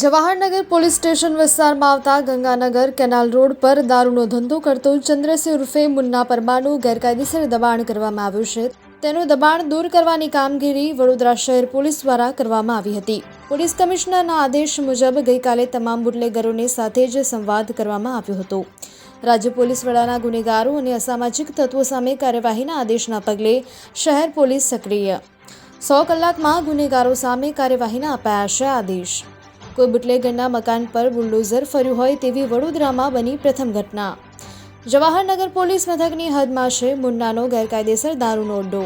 Jawahar Nagar police station વિસ્તારમાં આવતા Ganganagar canal road પર દારૂનો ધંધો કરતો ચંદ્રસિંહ ઉર્ફે મુન્ના પરમાનું ગેરકાયદેસર દબાણ કરવામાં આવ્યું છે. તેનું દબાણ દૂર કરવાની કામગીરી વડોદરા શહેર પોલીસ દ્વારા કરવામાં આવી હતી. પોલીસ કમિશનરના આદેશ મુજબ ગઈકાલે તમામ બુટલેગરોને સાથે જ સંવાદ કરવામાં આવ્યો હતો. રાજ્ય પોલીસ વડાના ગુનેગારો અને અસામાજિક તત્વો સામે કાર્યવાહીના આદેશના પગલે શહેર પોલીસ સક્રિય. સો કલાકમાં ગુનેગારો સામે કાર્યવાહીના અપાયા છે આદેશ. કોઈ બુટલેગરના મકાન પર બુલડોઝર ફર્યું હોય તેવી વડોદરામાં બની પ્રથમ ઘટના. જવાહરનગર પોલીસ મથકની હદમાં છે મુન્નાનો ગેરકાયદેસર દારૂનો અડ્ડો.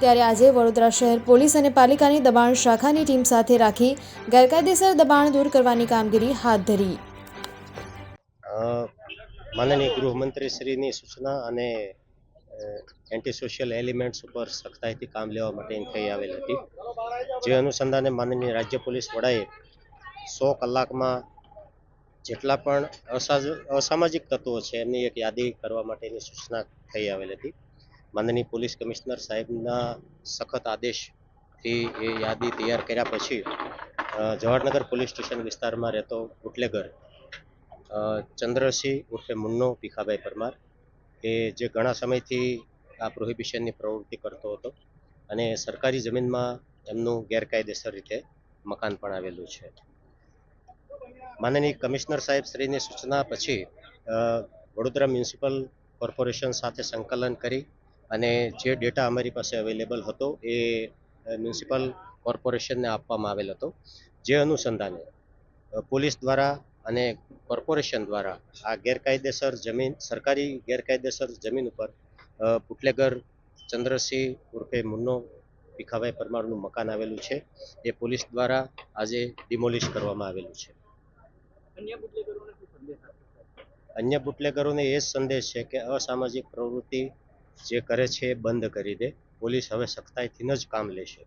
ત્યારે આજે વડોદરા શહેર પોલીસ અને પાલિકાની દબાણ શાખાની ટીમ સાથે રાખી ગેરકાયદેસર દબાણ દૂર કરવાની કામગીરી હાથ ધરી. માનનીય ગૃહમંત્રી શ્રીની સૂચના અને એન્ટી સોશિયલ એલિમેન્ટ્સ ઉપર સખ્તાઈથી કામ લેવા માટેની થઈ આવેલ હતી. જે અનુસંધાને માનનીય રાજ્ય પોલીસ વડાએ સો કલાકમાં જેટલા પણ અસા- અસામાજિક તત્વો છે, એમની એક યાદી કરવા માટેની સૂચના થઈ આવેલી હતી. માનનીય પોલીસ કમિશનર સાહેબના સખત આદેશથી એ યાદી તૈયાર કર્યા પછી જવાહરનગર પોલીસ સ્ટેશન વિસ્તારમાં રહેતો બુટલેગર ચંદ્રસિંહ ઉર્ફે મુન્નો ભીખાભાઈ પરમાર કે જે ઘણા સમયથી આ પ્રોહિબિશનની પ્રવૃત્તિ કરતો હતો અને સરકારી જમીનમાં એમનું ગેરકાયદેસર રીતે મકાન પણ આવેલું છે. માનનીય કમિશનર સાહેબ શ્રીની સૂચના પછી વડોદરા મ્યુનિસિપલ કોર્પોરેશન સાથે સંકલન કરી અને જે ડેટા અમારી પાસે અવેલેબલ હતો એ મ્યુનિસિપલ કોર્પોરેશનને આપવામાં આવેલ હતો. જે અનુસંધાને પોલીસ દ્વારા અને કોર્પોરેશન દ્વારા આ ગેરકાયદેસર જમીન, સરકારી ગેરકાયદેસર જમીન ઉપર પુટલેગર ચંદ્રસિંહ ઉર્ફે મુન્નો ભીખાભાઈ પરમારનું મકાન આવેલું છે. એ પોલીસ દ્વારા આજે ડિમોલિશ કરવામાં આવેલું છે. અન્ય બુટલેગરોને એ જ સંદેશ છે કે અસામાજિક પ્રવૃત્તિ જે કરે છે એ બંધ કરી દે. પોલીસ હવે સખ્તાઈથી જ કામ લેશે.